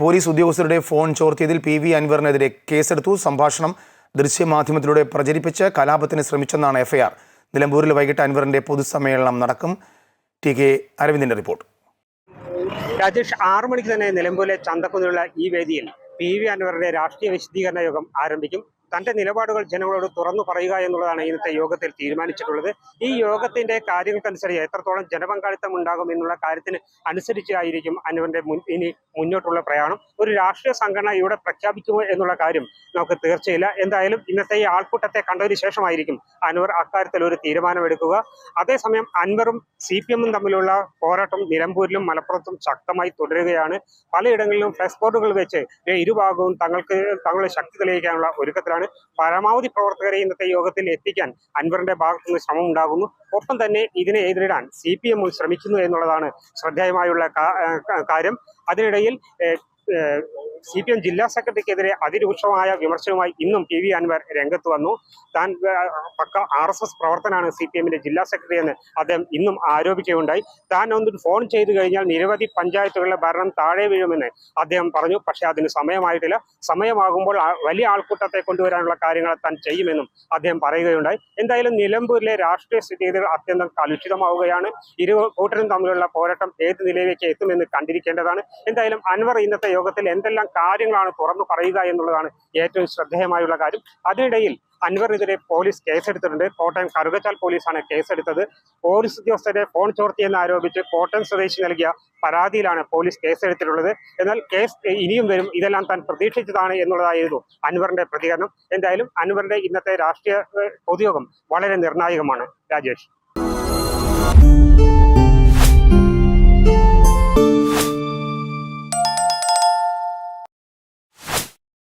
Police ഉദ്യോഗസ്ഥരുടെ phone ചോർത്തിയതിൽ P V അൻവറിനെതിരെ കേസെടുത്തു. സംഭാഷണം ദൃശ്യമാധ്യമത്തിലൂടെ പ്രചരിപ്പിച്ച് കലാപത്തിന് ശ്രമിച്ചെന്നാണ് എഫ്ഐആർ. നിലമ്പൂരിൽ വൈകിട്ട് അൻവറിന്റെ പൊതുസമ്മേളനം നടക്കും. ടി കെ അരവിന്ദിന്റെ റിപ്പോർട്ട്. രാജേഷ് ആറു മണിക്ക് തന്നെ നിലമ്പൂരിലെ ചന്തക്കുന്നിലുള്ള ഈ വേദിയിൽ പി വി അൻവറിന്റെ രാഷ്ട്രീയ വിശദീകരണ യോഗം ആരംഭിക്കും. തന്റെ നിലപാടുകൾ ജനങ്ങളോട് തുറന്നു പറയുക എന്നുള്ളതാണ് ഇന്നത്തെ യോഗത്തിൽ തീരുമാനിച്ചിട്ടുള്ളത്. ഈ യോഗത്തിന്റെ കാര്യങ്ങൾക്കനുസരിച്ച് എത്രത്തോളം ജനപങ്കാളിത്തം ഉണ്ടാകും എന്നുള്ള കാര്യത്തിന് അനുസരിച്ചായിരിക്കും അൻവറിന്റെ മുൻ ഇനി മുന്നോട്ടുള്ള പ്രയാണം. ഒരു രാഷ്ട്രീയ സംഘടന ഇവിടെ പ്രഖ്യാപിക്കുമോ എന്നുള്ള കാര്യം നമുക്ക് തീർച്ചയില്ല. എന്തായാലും ഇന്നത്തെ ഈ ആൾക്കൂട്ടത്തെ കണ്ടതിന് ശേഷമായിരിക്കും അൻവർ അക്കാര്യത്തിൽ ഒരു തീരുമാനമെടുക്കുക. അതേസമയം അൻവറും സി പി എമ്മും തമ്മിലുള്ള പോരാട്ടം നിലമ്പൂരിലും മലപ്പുറത്തും ശക്തമായി തുടരുകയാണ്. പലയിടങ്ങളിലും ഫ്ലക്സ് ബോർഡുകൾ വെച്ച് ഇരുഭാഗവും തങ്ങൾക്ക് തങ്ങളുടെ ശക്തി തെളിയിക്കാനുള്ള ഒരുക്കത്തിലാണ് പരമാവധി പ്രവർത്തകരെ ഇന്നത്തെ യോഗത്തിൽ എത്തിക്കാൻ അൻവറിന്റെ ഭാഗത്തു നിന്ന് ശ്രമം ഉണ്ടാകുന്നു. ഒപ്പം തന്നെ ഇതിനെ എതിരിടാൻ സി പി എമ്മും ശ്രമിക്കുന്നു എന്നുള്ളതാണ് ശ്രദ്ധേയമായുള്ള കാര്യം. അതിനിടയിൽ സി പി എം ജില്ലാ സെക്രട്ടറിക്കെതിരെ അതിരൂക്ഷമായ വിമർശനവുമായി ഇന്നും പി വി അൻവർ രംഗത്ത് വന്നു. താൻ പക്ക ആർ എസ് എസ് പ്രവർത്തനാണ് സി പി എമ്മിന്റെ ജില്ലാ സെക്രട്ടറി എന്ന് അദ്ദേഹം ഇന്നും ആരോപിക്കുകയുണ്ടായി. താൻ ഒന്ന് ഫോൺ ചെയ്തു കഴിഞ്ഞാൽ നിരവധി പഞ്ചായത്തുകളിലെ ഭരണം താഴെ വീഴുമെന്ന് അദ്ദേഹം പറഞ്ഞു. പക്ഷേ അതിന് സമയമായിട്ടില്ല. സമയമാകുമ്പോൾ വലിയ ആൾക്കൂട്ടത്തെ കൊണ്ടുവരാനുള്ള കാര്യങ്ങൾ താൻ ചെയ്യുമെന്നും അദ്ദേഹം പറയുകയുണ്ടായി. എന്തായാലും നിലമ്പൂരിലെ രാഷ്ട്രീയ സ്ഥിതിഗതികൾ അത്യന്തം കലുഷിതമാവുകയാണ്. ഇരു കൂട്ടരും തമ്മിലുള്ള പോരാട്ടം ഏത് നിലയിലേക്ക് എത്തുമെന്ന് കണ്ടിരിക്കേണ്ടതാണ്. എന്തായാലും അൻവർ ഇന്നത്തെ യോഗത്തിൽ എന്തെല്ലാം കാര്യങ്ങളാണ് തുറന്നു പറയുക എന്നുള്ളതാണ് ഏറ്റവും ശ്രദ്ധേയമായുള്ള കാര്യം. അതിനിടയിൽ അൻവറിനെതിരെ പോലീസ് കേസെടുത്തിട്ടുണ്ട്. കോട്ടയം കറുകച്ചാൽ പോലീസാണ് കേസെടുത്തത്. പോലീസ് ഉദ്യോഗസ്ഥരെ ഫോൺ ചോർത്തിയെന്ന് ആരോപിച്ച് കോട്ടയം സ്വദേശി നൽകിയ പരാതിയിലാണ് പോലീസ് കേസെടുത്തിട്ടുള്ളത്. എന്നാൽ കേസ് ഇനിയും വരും. ഇതെല്ലാം താൻ പ്രതീക്ഷിച്ചതാണ് എന്നുള്ളതായിരുന്നു അൻവറിന്റെ പ്രതികരണം. എന്തായാലും അൻവറിന്റെ ഇന്നത്തെ രാഷ്ട്രീയ പൊതുയോഗം വളരെ നിർണായകമാണ്. രാജേഷ്.